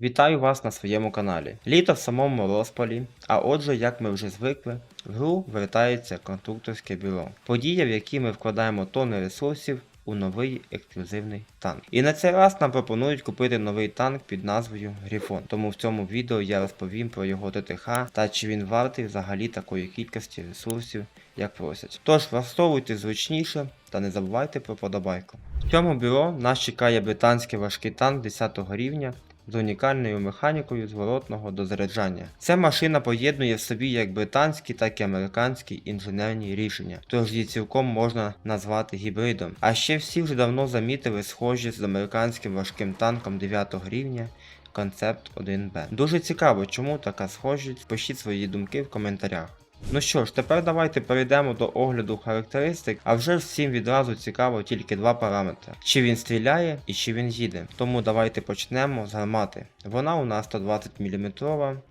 Вітаю вас на своєму каналі. Літо в самому розпалі, а отже, як ми вже звикли, в гру вертається конструкторське бюро. Подія, в якій ми вкладаємо тонни ресурсів у новий ексклюзивний танк. І на цей раз нам пропонують купити новий танк під назвою Грифон. Тому в цьому відео я розповім про його ТТХ та чи він вартий взагалі такої кількості ресурсів, як просять. Тож влаштовуйте зручніше та не забувайте про подобайку. В цьому бюро нас чекає британський важкий танк 10 рівня з унікальною механікою зворотного до заряджання. Ця машина поєднує в собі як британські, так і американські інженерні рішення, тож її цілком можна назвати гібридом. А ще всі вже давно замітили схожість з американським важким танком 9 рівня. Концепт 1Б. Дуже цікаво, чому така схожість. Пишіть свої думки в коментарях. Ну що ж, тепер давайте перейдемо до огляду характеристик, а вже всім відразу цікаво тільки два параметри: чи він стріляє і чи він їде. Тому давайте почнемо з гармати. Вона у нас 120 мм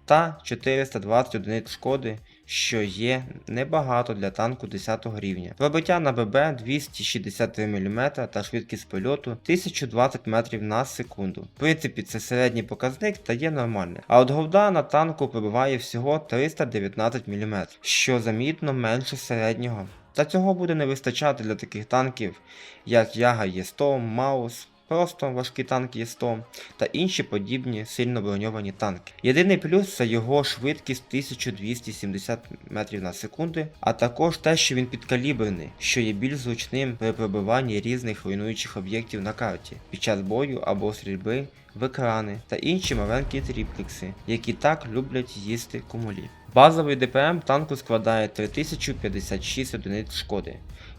та 420 одиниць шкоди, що є небагато для танку 10 рівня. Пробиття на ББ 263 мм та швидкість польоту 1020 метрів на секунду. В принципі, це середній показник та є нормальне. А от говда на танку пробиває всього 319 мм, що замітно менше середнього. Та цього буде не вистачати для таких танків, як Яга Є100, Маус, просто важкі танки Є100 та інші подібні сильно броньовані танки. Єдиний плюс це його швидкість 1270 метрів на секунду, а також те, що він підкаліберний, що є більш зручним при пробиванні різних руйнуючих об'єктів на карті під час бою або стрільби в екрани та інші маленькі тріплекси, які так люблять їсти кумулі. Базовий ДПМ танку складає 3056 одиниць шкоди.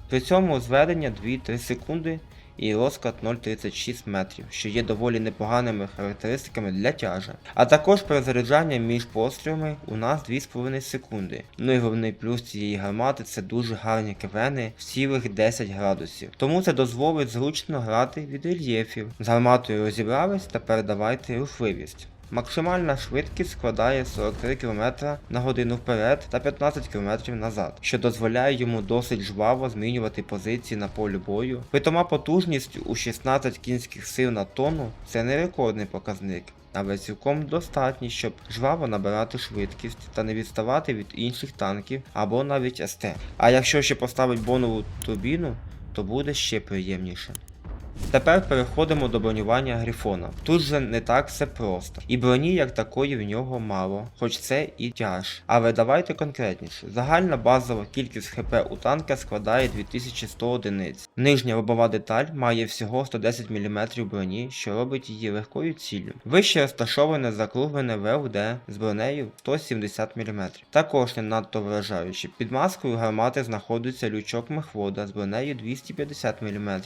При цьому зведення 2-3 секунди і розклад 0,36 метрів, що є доволі непоганими характеристиками для тяжа. А також перезаряджання між пострілами у нас 2,5 секунди. Ну і головний плюс цієї гармати це дуже гарні квени в цілих 10 градусів. Тому це дозволить зручно грати від рельєфів. З гарматою розібрались, тепер давайте рухливість. Максимальна швидкість складає 43 км на годину вперед та 15 км назад, що дозволяє йому досить жваво змінювати позиції на полі бою. Притома потужність у 16 кінських сил на тонну це не рекордний показник. Але цілком достатній, щоб жваво набирати швидкість та не відставати від інших танків або навіть СТ. А якщо ще поставить бонову турбіну, то буде ще приємніше. Тепер переходимо до бронювання Грифона. Тут же не так все просто. І броні як такої в нього мало, хоч це і тяж. Але давайте конкретніше. Загальна базова кількість ХП у танка складає 2100 одиниць. Нижня лобова деталь має всього 110 мм броні, що робить її легкою ціллю. Вище розташоване закруглене ВЛД з бронею 170 мм. Також не надто вражаючи. Під маскою гармати знаходиться лючок мехвода з бронею 250 мм,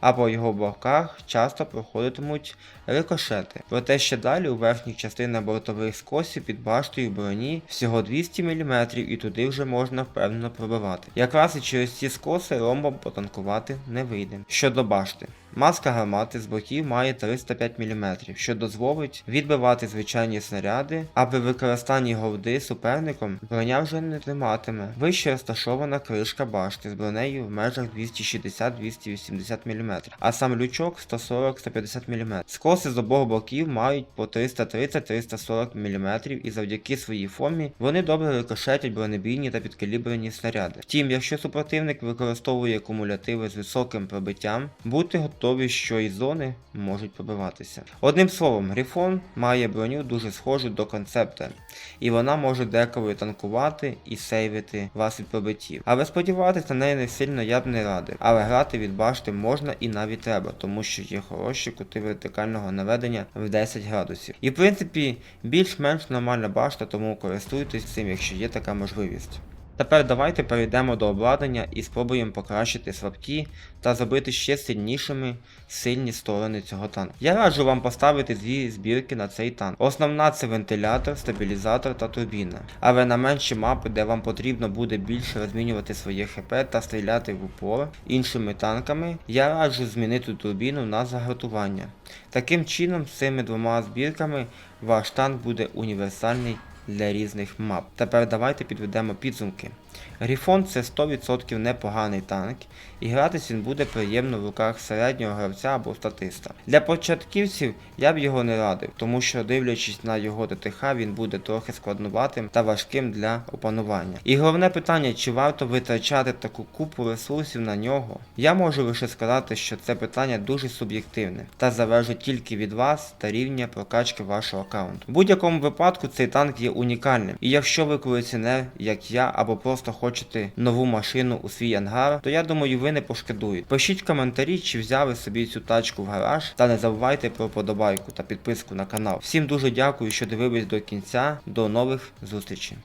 а по його боках часто проходитимуть рикошети. Проте ще далі у верхніх частинах бортових скосів під баштою броні всього 200 мм і туди вже можна впевнено пробивати. Якраз і через ці скоси ромбом потанкувати не вийде. Щодо башти. Маска гармати з боків має 305 мм, що дозволить відбивати звичайні снаряди, а при використанні голди суперником броня вже не триматиме. Вище розташована кришка башти з бронею в межах 260-280 мм, а сам лючок 140-150 мм. Скоси з обох боків мають по 330-340 мм і завдяки своїй формі вони добре рикошетять бронебійні та підкаліберні снаряди. Втім, якщо супротивник використовує кумулятиви з високим пробиттям, будьте готові, що і зони можуть пробиватися. Одним словом, Грифон має броню дуже схожу до концепта, і вона може деколи танкувати і сейвити вас від пробиттів. Але сподіватися на неї не сильно я б не радив. Але грати від башти можна і навіть треба, тому що є хороші кути вертикального наведення в 10 градусів. І в принципі більш-менш нормальна башта, тому користуйтесь цим, якщо є така можливість. Тепер давайте перейдемо до обладнання і спробуємо покращити слабкі та зробити ще сильнішими сильні сторони цього танку. Я раджу вам поставити дві збірки на цей танк. Основна це вентилятор, стабілізатор та турбіна. Але на менші мапи, де вам потрібно буде більше розмінювати своє ХП та стріляти в упор іншими танками, я раджу змінити турбіну на заготування. Таким чином, з цими двома збірками ваш танк буде універсальний для різних мап. Тепер давайте підведемо підсумки. Грифон це 100% непоганий танк, і гратись він буде приємно в руках середнього гравця або статиста. Для початківців я б його не радив, тому що дивлячись на його ДТХ, він буде трохи складнуватим та важким для опанування. І головне питання, чи варто витрачати таку купу ресурсів на нього? Я можу лише сказати, що це питання дуже суб'єктивне та залежить тільки від вас та рівня прокачки вашого аккаунту. В будь-якому випадку цей танк є унікальним, і якщо ви колекціонер, як я, або просто хочете нову машину у свій ангар, то я думаю, ви не пошкодуєте. Пишіть коментарі, чи взяли собі цю тачку в гараж, та не забувайте про подобайку та підписку на канал. Всім дуже дякую, що дивились до кінця. До нових зустрічей.